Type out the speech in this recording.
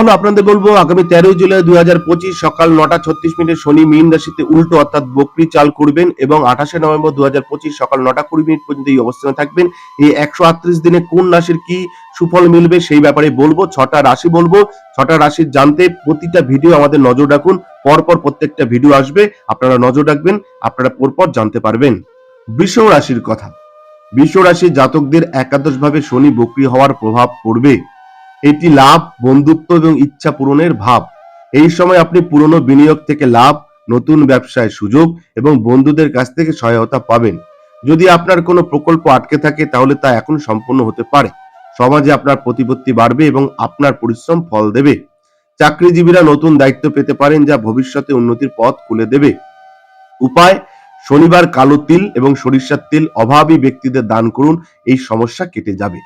তাহলে আপনাদের বলব, আগামী তেরোই জুলাই দুই হাজার পঁচিশ সকাল নটা ছত্রিশ মিনিটে শনি মীন রাশিতে উল্টো অর্থাৎ বকরি চাল করবেন এবং আঠাশে নভেম্বর দু হাজার পঁচিশ সকাল নটা কুড়ি মিনিট পর্যন্ত এই অবস্থানে থাকবেন। এই একশো আটত্রিশ দিনে কোন রাশির কি সুফল মিলবে সেই ব্যাপারে বলব, ছটা রাশি বলব। ছটা রাশির জানতে প্রতিটা ভিডিও আমাদের নজর রাখুন, পরপর প্রত্যেকটা ভিডিও আসবে, আপনারা নজর রাখবেন, আপনারা পরপর জানতে পারবেন। বৃষ রাশির কথা। বৃষ রাশির জাতকদের একাদশভাবে শনি বকরি হওয়ার প্রভাব পড়বে। এটি লাভ, বন্ধুত্ব এবং ইচ্ছা পূরণের ভাব। এই সময় আপনি পুরনো বিনিয়োগ থেকে লাভ, নতুন ব্যবসায় সুযোগ এবং বন্ধুদের কাছ থেকে সহায়তা পাবেন। যদি আপনার কোনো প্রকল্প আটকে থাকে, তাহলে তা এখন সম্পূর্ণ হতে পারে। সমাজে আপনার প্রতিপত্তি বাড়বে এবং আপনার পরিশ্রম ফল দেবে। চাকরিজীবীরা নতুন দায়িত্ব পেতে পারেন যা ভবিষ্যতে উন্নতির পথ খুলে দেবে। উপায়, শনিবার কালো তিল এবং সরিষার তেল অভাবী ব্যক্তিদের দান করুন, এই সমস্যা কেটে যাবে।